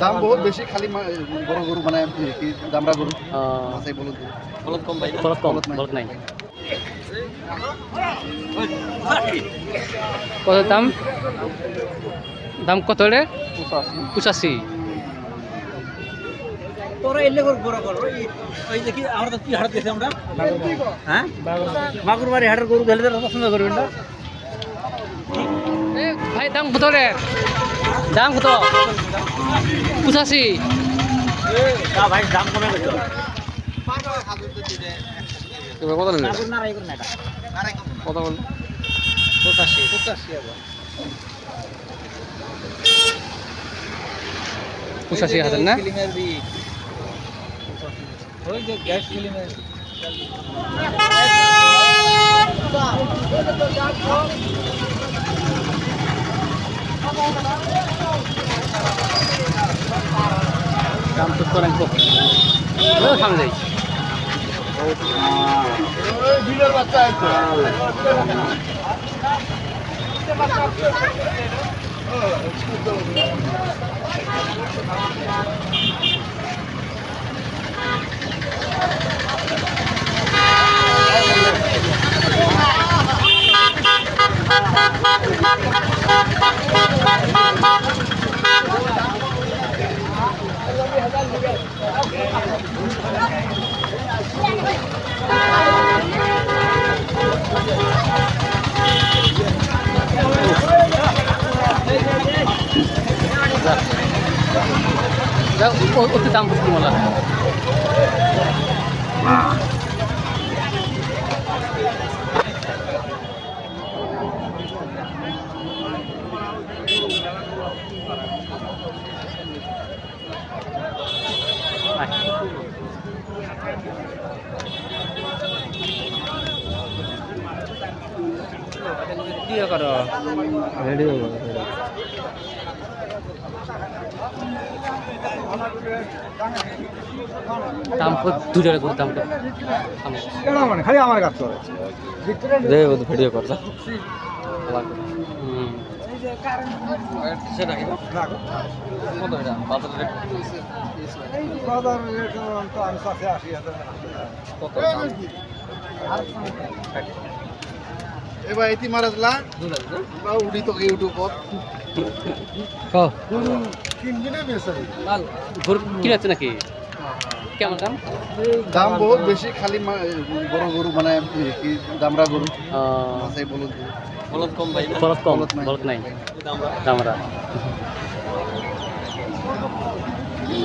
দাম বহুত বেশি খালি বড় গরু মানে কি দামরা গরু বলুন কম নাই। কত দাম? দাম কত রে পঁচাশি। তোরা এলে করে বড় করো ওই দেখি আমরা কি হাট দিয়েছি আমরা? হ্যাঁ মাগুর বাড়ি হাটের গরু ধরে ধরে পছন্দ করবেন না? এ, ভাই দাম কত রে দাম কত? পঁচাশি। ভাই দাম কমে গেছে কত নিলে মাগুর না রাই করে না এটা কত বল? পঁচাশি পঁচাশি আবার পঁচাশি হাজার না? ওই যে গ্যাস ফিলিমের দাম তো করেন সামনে যাই যাও ওতে দাম বুঝতে বলা দিয়ে করো রেডি দাম দু টাকা করে দাম মানে খালি আমার কাছে করে। দে ভিডিও কর যা। হুম সেটা কি না কত এটা বাজার রেট এই বাজার রেট তো আমি কাছে এবার এটি মারাজলা উড়ি তো ইউটিউবত ক কিনবিনে বেসারি ঘুর কিনেছে নাকি? কেমন দাম? দাম বহুত বেশি খালি বড় গরু মানে কি দামরা গরু। বলুন বলদ কম বলদ কম বলদ নাই। বলদ নাই। দামরা।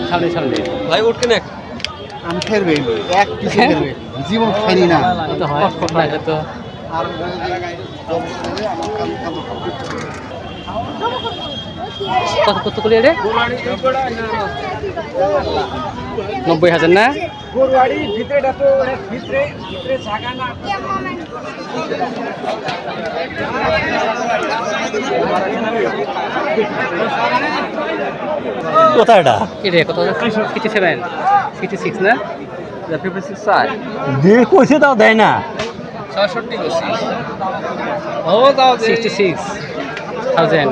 সামনে সামনে। ভাই উঠ কিনে? আমি ফেরবে এক পিছু ফেরবে জীবন খাইনি না। তো হয়। তো। আর কত কত করে রে? নব্বই হাজার না? কোথায় এটা? এটা কত? সিক্সটি সেভেন সিক্সটি সিক্স না? ফিফটি সিক্স সাইজ দিয়ে কইছে তাও দেয় না। ছয়ষট্টি করছি ও তাও সিক্সটি সিক্স থাউজেন্ড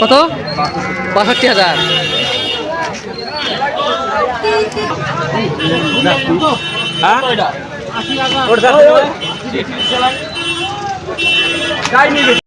কত? বাষট্টি হাজার। হ্যাঁ?